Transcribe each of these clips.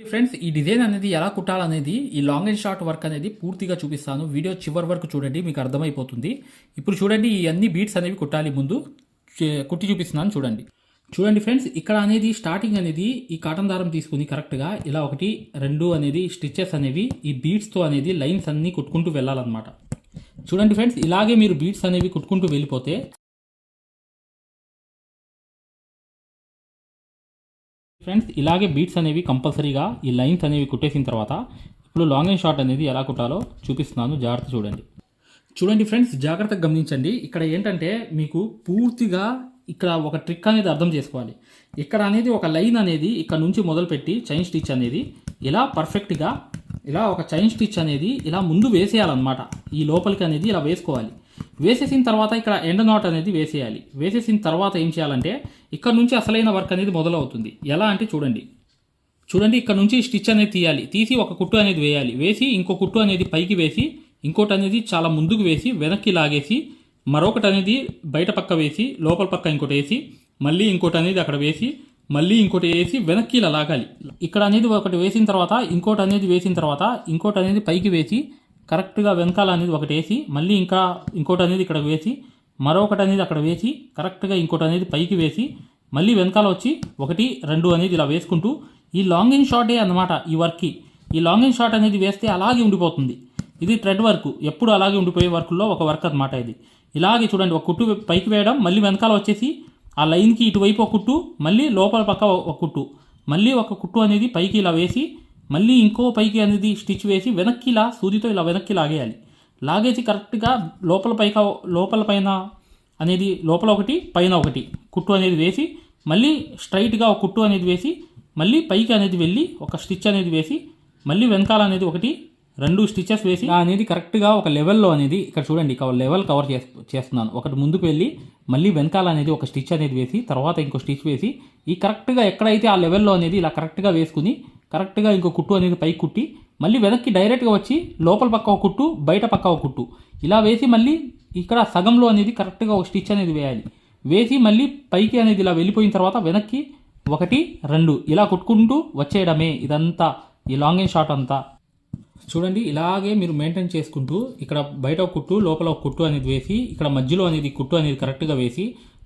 Friends ఈ design అనేది ఎలా కుట్టాలనేది ఈ లాంగ్ అండ్ షార్ట్ వర్క్ అనేది పూర్తిగా చూపిస్తాను. వీడియో చివరి వరకు చూడండి మీకు అర్థమైపోతుంది. ఇప్పుడు చూడండి ఈ అన్ని బీట్స్ అనేవి కుట్టాలి ముందు. కుట్టి చూపిస్తున్నాను చూడండి. చూడండి ఫ్రెండ్స్ ఇక్కడ అనేది స్టార్టింగ్ అనేది ఈ కాటన్ దారం తీసుకుని కరెక్ట్గా ఇలా ఒకటి రెండు అనేది స్టిచెస్ అనేవి ఈ బీట్స్తో అనేది లైన్స్ అన్నీ కుట్టుకుంటూ వెళ్ళాలన్నమాట. చూడండి ఫ్రెండ్స్ ఇలాగే మీరు బీట్స్ అనేవి కుట్టుకుంటూ వెళ్ళిపోతే ఫ్రెండ్స్ ఇలాగే బీట్స్ అనేవి కంపల్సరీగా ఈ లైన్స్ అనేవి కుట్టేసిన తర్వాత ఇప్పుడు లాంగ్ అండ్ షార్ట్ అనేది ఎలా కుట్టాలో చూపిస్తున్నాను. జాగ్రత్త చూడండి. చూడండి ఫ్రెండ్స్ జాగ్రత్తగా గమనించండి. ఇక్కడ ఏంటంటే మీకు పూర్తిగా ఇక్కడ ఒక ట్రిక్ అనేది అర్థం చేసుకోవాలి. ఇక్కడ అనేది ఒక లైన్ అనేది ఇక్కడ నుంచి మొదలుపెట్టి చైన్ స్టిచ్ అనేది ఇలా పర్ఫెక్ట్గా ఇలా ఒక చైన్ స్టిచ్ అనేది ఇలా ముందు వేసేయాలన్నమాట. ఈ లోపలికి అనేది ఇలా వేసుకోవాలి. వేసేసిన తర్వాత ఇక్కడ ఎండ్ నాట్ అనేది వేసేయాలి. వేసేసిన తర్వాత ఏం చేయాలంటే ఇక్కడ నుంచి అసలైన వర్క్ అనేది మొదలవుతుంది. ఎలా అంటే చూడండి. చూడండి ఇక్కడ నుంచి స్టిచ్ అనేది తీయాలి. తీసి ఒక కుట్టు అనేది వేయాలి. వేసి ఇంకో కుట్టు అనేది పైకి వేసి ఇంకోటి అనేది చాలా ముందుకు వేసి వెనక్కి లాగేసి మరొకటి అనేది బయట పక్క వేసి లోపల పక్క ఇంకోటి వేసి మళ్ళీ ఇంకోటి అనేది అక్కడ వేసి మళ్ళీ ఇంకోటి వేసి వెనక్కి ఇలా లాగాలి. ఇక్కడ అనేది ఒకటి వేసిన తర్వాత ఇంకోటి అనేది వేసిన తర్వాత ఇంకోటి అనేది పైకి వేసి కరెక్ట్గా వెనకాల అనేది ఒకటి వేసి మళ్ళీ ఇంకా ఇంకోటి అనేది ఇక్కడ వేసి మరొకటి అనేది అక్కడ వేసి కరెక్ట్గా ఇంకోటి అనేది పైకి వేసి మళ్ళీ వెనకాల వచ్చి ఒకటి రెండు అనేది ఇలా వేసుకుంటూ ఈ లాంగ్ ఇన్ షార్టే అన్నమాట ఈ వర్క్కి ఈ లాంగ్ ఇన్ షార్ట్ అనేది వేస్తే అలాగే ఉండిపోతుంది. ఇది థ్రెడ్ వర్క్ ఎప్పుడు అలాగే ఉండిపోయే వర్క్లో ఒక వర్క్ అనమాట ఇది. ఇలాగే చూడండి ఒక కుట్టు పైకి వేయడం మళ్ళీ వెనకాల వచ్చేసి ఆ లైన్కి ఇటువైపు ఒక కుట్టు మళ్ళీ లోపల పక్క ఒక కుట్టు. మళ్ళీ ఒక కుట్టు అనేది పైకి ఇలా వేసి మళ్ళీ ఇంకో పైకి అనేది స్టిచ్ వేసి వెనక్కి ఇలా సూదితో ఇలా వెనక్కి లాగేయాలి. లాగేసి కరెక్ట్గా లోపల పైక లోపల పైన అనేది లోపల ఒకటి పైన ఒకటి. కుట్టు అనేది వేసి మళ్ళీ స్ట్రైట్గా ఒక కుట్టు అనేది వేసి మళ్ళీ పైకి అనేది వెళ్ళి ఒక స్టిచ్ అనేది వేసి మళ్ళీ వెనకాల అనేది ఒకటి రెండు స్టిచెస్ వేసి. అనేది కరెక్ట్గా ఒక లెవెల్లో అనేది ఇక్కడ చూడండి లెవెల్ కవర్ చేస్తున్నాను. ఒకటి ముందుకు వెళ్ళి మళ్ళీ వెనకాల అనేది ఒక స్టిచ్ అనేది వేసి తర్వాత ఇంకో స్టిచ్ వేసి ఈ కరెక్ట్గా ఎక్కడైతే ఆ లెవెల్లో అనేది ఇలా కరెక్ట్గా వేసుకుని కరెక్ట్గా ఇంకో కుట్టు అనేది పైకి కుట్టి మళ్ళీ వెనక్కి డైరెక్ట్గా వచ్చి లోపల పక్క ఒక కుట్టు బయట పక్క ఒక కుట్టు. ఇలా వేసి మళ్ళీ ఇక్కడ సగంలో అనేది కరెక్ట్గా ఒక స్టిచ్ అనేది వేయాలి. వేసి మళ్ళీ పైకి అనేది ఇలా వెళ్ళిపోయిన తర్వాత వెనక్కి ఒకటి రెండు ఇలా కుట్టుకుంటూ వచ్చేయడమే. ఇదంతా ఈ లాంగ్ అండ్ షార్ట్ అంతా. చూడండి ఇలాగే మీరు మెయింటైన్ చేసుకుంటూ ఇక్కడ బయట ఒక కుట్టు లోపల ఒక కుట్టు అనేది వేసి ఇక్కడ మధ్యలో అనేది కుట్టు అనేది కరెక్ట్గా వేసి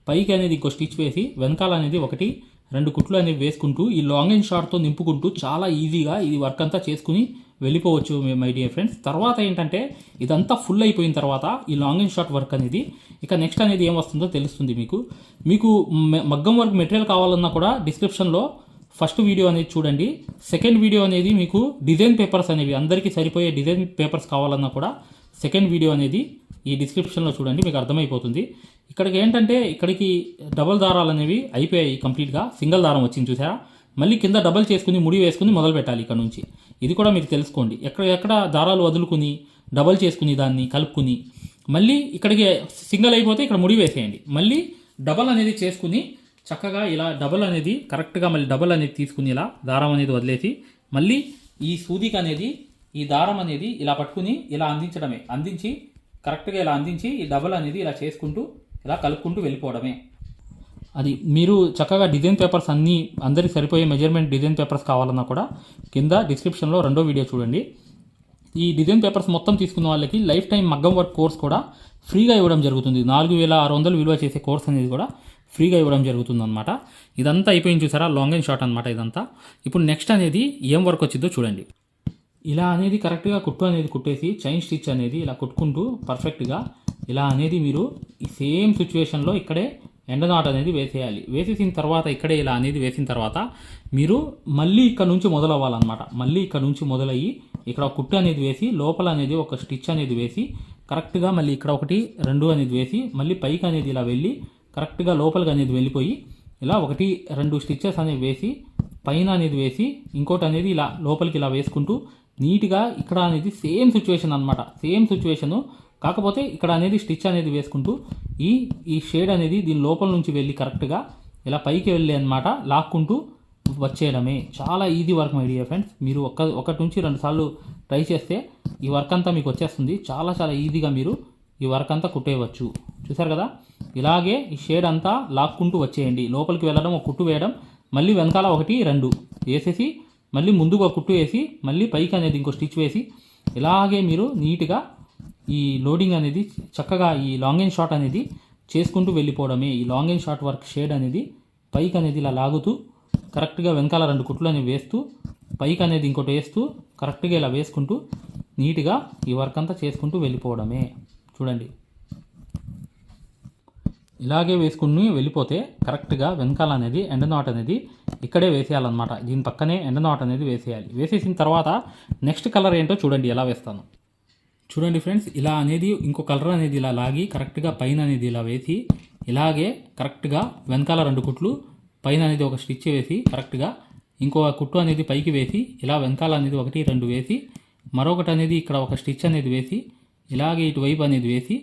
పైకి అనేది ఇంకో స్టిచ్ వేసి వెనకాల అనేది ఒకటి రెండు కుట్లు అనేవి వేసుకుంటూ ఈ లాంగ్ అండ్ షార్ట్తో నింపుకుంటూ చాలా ఈజీగా ఇది వర్క్ అంతా చేసుకుని వెళ్ళిపోవచ్చు మై డియర్ ఫ్రెండ్స్ తర్వాత ఏంటంటే ఇదంతా ఫుల్ అయిపోయిన తర్వాత ఈ లాంగ్ అండ్ షార్ట్ వర్క్ అనేది ఇక నెక్స్ట్ అనేది ఏం వస్తుందో తెలుస్తుంది మీకు. మీకు మగ్గం వర్క్ మెటీరియల్ కావాలన్నా కూడా డిస్క్రిప్షన్లో ఫస్ట్ వీడియో అనేది చూడండి. సెకండ్ వీడియో అనేది మీకు డిజైన్ పేపర్స్ అనేవి అందరికీ సరిపోయే డిజైన్ పేపర్స్ కావాలన్నా కూడా సెకండ్ వీడియో అనేది ఈ డిస్క్రిప్షన్లో చూడండి మీకు అర్థమైపోతుంది. ఇక్కడికి ఏంటంటే ఇక్కడికి డబల్ దారాలు అనేవి అయిపోయాయి కంప్లీట్గా సింగిల్ దారం వచ్చింది చూసారా? మళ్ళీ కింద డబల్ చేసుకుని ముడి వేసుకుని మొదలు పెట్టాలి ఇక్కడ నుంచి. ఇది కూడా మీరు తెలుసుకోండి. ఎక్కడ ఎక్కడ దారాలు వదులుకుని డబల్ చేసుకుని దాన్ని కలుపుకుని మళ్ళీ ఇక్కడికి సింగిల్ అయిపోతే ఇక్కడ ముడి వేసేయండి. మళ్ళీ డబల్ అనేది చేసుకుని చక్కగా ఇలా డబల్ అనేది కరెక్ట్గా మళ్ళీ డబల్ అనేది తీసుకుని ఇలా దారం అనేది వదిలేసి మళ్ళీ ఈ సూదికి అనేది ఈ దారం అనేది ఇలా పట్టుకుని ఇలా అందించడమే. అందించి కరెక్ట్గా ఇలా అందించి ఈ డబల్ అనేది ఇలా చేసుకుంటూ ఇలా కలుపుకుంటూ వెళ్ళిపోవడమే. అది మీరు చక్కగా డిజైన్ పేపర్స్ అన్నీ అందరికి సరిపోయే మెజర్మెంట్ డిజైన్ పేపర్స్ కావాలన్నా కూడా కింద డిస్క్రిప్షన్లో రెండో వీడియో చూడండి. ఈ డిజైన్ పేపర్స్ మొత్తం తీసుకున్న వాళ్ళకి లైఫ్ టైం మగ్గం వర్క్ కోర్స్ కూడా ఫ్రీగా ఇవ్వడం జరుగుతుంది. నాలుగు వేల ఆరు వందలు విలువ చేసే కోర్స్ అనేది కూడా ఫ్రీగా ఇవ్వడం జరుగుతుంది అనమాట ఇదంతా అయిపోయింది చూసారా? లాంగ్ అండ్ షార్ట్ అనమాట ఇదంతా. ఇప్పుడు నెక్స్ట్ అనేది ఏం వర్క్ వచ్చిందో చూడండి. ఇలా అనేది కరెక్ట్గా కుట్టు అనేది కుట్టేసి చైన్ స్టిచ్ అనేది ఇలా కుట్టుకుంటూ పర్ఫెక్ట్గా ఇలా అనేది మీరు ఈ సేమ్ సిచ్యువేషన్లో ఇక్కడే ఎండ నాట్ అనేది వేసేయాలి. వేసేసిన తర్వాత ఇక్కడే ఇలా అనేది వేసిన తర్వాత మీరు మళ్ళీ ఇక్కడ నుంచి మొదలవ్వాలన్నమాట. మళ్ళీ ఇక్కడ నుంచి మొదలయ్యి ఇక్కడ కుట్టు అనేది వేసి లోపల అనేది ఒక స్టిచ్ అనేది వేసి కరెక్ట్గా మళ్ళీ ఇక్కడ ఒకటి రెండు అనేది వేసి మళ్ళీ పైకి అనేది ఇలా వెళ్ళి కరెక్ట్గా లోపలికి అనేది వెళ్ళిపోయి ఇలా ఒకటి రెండు స్టిచ్చెస్ అనేవి వేసి పైన అనేది వేసి ఇంకోటి అనేది ఇలా లోపలికి ఇలా వేసుకుంటూ నీట్గా ఇక్కడ అనేది సేమ్ సిచ్యువేషన్ అనమాట సేమ్ సిచ్యువేషను. కాకపోతే ఇక్కడ అనేది స్టిచ్ అనేది వేసుకుంటూ ఈ ఈ షేడ్ అనేది దీని లోపల నుంచి వెళ్ళి కరెక్ట్గా ఇలా పైకి వెళ్ళి అనమాట లాక్కుంటూ వచ్చేయడమే. చాలా easy work my dear friends. మీరు ఒక్క ఒకటి నుంచి రెండు సార్లు ట్రై చేస్తే ఈ వర్క్ అంతా మీకు వచ్చేస్తుంది. చాలా చాలా ఈజీగా మీరు ఈ వర్క్ అంతా కుట్టేయవచ్చు. చూసారు కదా? ఇలాగే ఈ షేడ్ అంతా లాక్కుంటూ వచ్చేయండి. లోపలికి వెళ్ళడం ఒక కుట్టు వేయడం మళ్ళీ వెనకాల ఒకటి రెండు వేసేసి మళ్ళీ ముందుగా కుట్టు వేసి మళ్ళీ పైకి అనేది ఇంకో స్టిచ్ వేసి ఇలాగే మీరు నీట్గా ఈ లోడింగ్ అనేది చక్కగా ఈ లాంగ్ అండ్ షార్ట్ అనేది చేసుకుంటూ వెళ్ళిపోవడమే. ఈ long and short work shade అనేది పైకి అనేది ఇలా లాగుతూ కరెక్ట్గా వెనకాల రెండు కుట్లు అనేవి వేస్తూ పైకి అనేది ఇంకోటి వేస్తూ కరెక్ట్గా ఇలా వేసుకుంటూ నీట్గా ఈ వర్క్ అంతా చేసుకుంటూ వెళ్ళిపోవడమే. చూడండి. ఇలాగే వేసుకుని వెళ్ళిపోతే కరెక్ట్గా వెనకాల అనేది ఎండ నాట్ అనేది ఇక్కడే వేసేయాలన్నమాట. దీని పక్కనే ఎండ నాట్ అనేది వేసేయాలి. వేసేసిన తర్వాత నెక్స్ట్ కలర్ ఏంటో చూడండి ఎలా వేస్తాను. చూడండి ఫ్రెండ్స్ ఇలా అనేది ఇంకో కలర్ అనేది ఇలా లాగి కరెక్ట్గా పైన అనేది ఇలా వేసి ఇలాగే కరెక్ట్గా వెనకాల రెండు కుట్లు పైన అనేది ఒక స్టిచ్ వేసి కరెక్ట్గా ఇంకో కుట్టు అనేది పైకి వేసి ఇలా వెనకాల అనేది ఒకటి రెండు వేసి మరొకటి అనేది ఇక్కడ ఒక స్టిచ్ అనేది వేసి ఇలాగే ఇటువైపు అనేది వేసి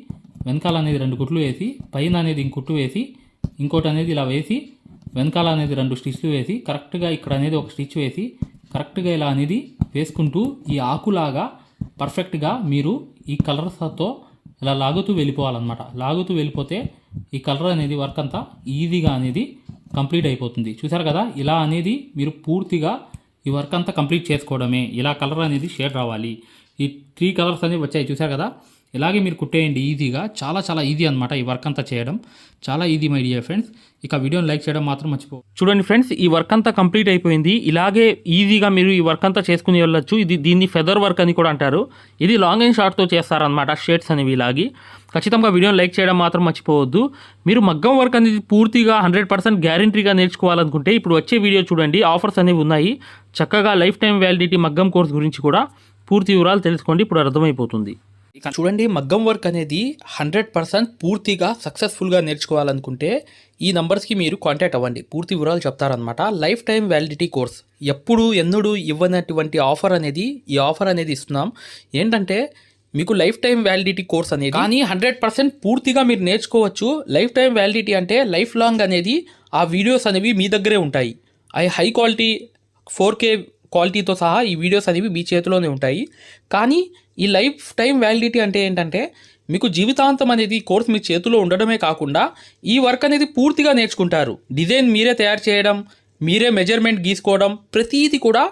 వెనకాల అనేది రెండు కుట్లు వేసి పైన అనేది ఇంక కుట్టు వేసి ఇంకోటి అనేది ఇలా వేసి వెనకాల అనేది రెండు స్టిచ్లు వేసి కరెక్ట్గా ఇక్కడ అనేది ఒక స్టిచ్ వేసి కరెక్ట్గా ఇలా అనేది వేసుకుంటూ ఈ ఆకులాగా పర్ఫెక్ట్గా మీరు ఈ కలర్స్తో ఇలా లాగుతూ వెళ్ళిపోవాలన్నమాట. లాగుతూ వెళ్ళిపోతే ఈ కలర్ అనేది వర్క్ అంతా ఈజీగా అనేది కంప్లీట్ అయిపోతుంది. చూసారు కదా? ఇలా అనేది మీరు పూర్తిగా ఈ వర్క్ అంతా కంప్లీట్ చేసుకోవడమే. ఇలా కలర్ అనేది షేడ్ రావాలి. ఈ త్రీ కలర్స్ అనేవి వచ్చాయి. చూసారు కదా? ఇలాగే మీరు కుట్టేయండి ఈజీగా. చాలా చాలా ఈజీ అనమాట ఈ వర్క్ అంతా చేయడం. చాలా ఈజీ మై డియర్ ఫ్రెండ్స్ ఇక వీడియోని లైక్ చేయడం మాత్రం మర్చిపో చూడండి ఫ్రెండ్స్ ఈ వర్క్ అంతా కంప్లీట్ అయిపోయింది. ఇలాగే ఈజీగా మీరు ఈ వర్క్ అంతా చేసుకుని వెళ్ళొచ్చు. ఇది దీన్ని ఫెదర్ వర్క్ అని కూడా అంటారు. ఇది లాంగ్ అండ్ షార్ట్తో చేస్తారనమాట షేడ్స్ అనేవి ఇలాగి. ఖచ్చితంగా వీడియోని లైక్ చేయడం మాత్రం మర్చిపోవద్దు. మీరు మగ్గం వర్క్ అనేది పూర్తిగా హండ్రెడ్ పర్సెంట్ గ్యారంటీగా నేర్చుకోవాలనుకుంటే ఇప్పుడు వచ్చే వీడియో చూడండి ఆఫర్స్ అనేవి ఉన్నాయి. చక్కగా లైఫ్ టైం వ్యాలిడిటీ మగ్గం కోర్స్ గురించి కూడా పూర్తి వివరాలు తెలుసుకోండి. ఇప్పుడు అర్థమైపోతుంది. చూడండి మగ్గం వర్క్ అనేది హండ్రెడ్ పర్సెంట్ పూర్తిగా సక్సెస్ఫుల్గా నేర్చుకోవాలనుకుంటే ఈ నంబర్స్కి మీరు కాంటాక్ట్ అవ్వండి. పూర్తి వివరాలు చెప్తారనమాట లైఫ్ టైం వ్యాలిడిటీ కోర్స్ ఎప్పుడు ఎన్నడూ ఇవ్వనటువంటి ఆఫర్ అనేది ఈ ఆఫర్ అనేది ఇస్తున్నాం. ఏంటంటే మీకు లైఫ్ టైం వ్యాలిడిటీ కోర్స్ అనేది కానీ హండ్రెడ్ పర్సెంట్ పూర్తిగా మీరు నేర్చుకోవచ్చు. లైఫ్ టైం వ్యాలిడిటీ అంటే లైఫ్ లాంగ్ అనేది ఆ వీడియోస్ అనేవి మీ దగ్గరే ఉంటాయి. అవి హై క్వాలిటీ ఫోర్ కే క్వాలిటీతో సహా ఈ వీడియోస్ అనేవి మీ చేతిలోనే ఉంటాయి. కానీ ఈ లైఫ్ టైం వ్యాలిడిటీ అంటే ఏంటంటే మీకు జీవితాంతం అనేది ఈ కోర్స్ మీ చేతిలో ఉండడమే కాకుండా ఈ వర్క్ అనేది పూర్తిగా నేర్చుకుంటారు. డిజైన్ మీరే తయారు చేయడం మీరే మెజర్మెంట్ గీసుకోవడం ప్రతీది కూడా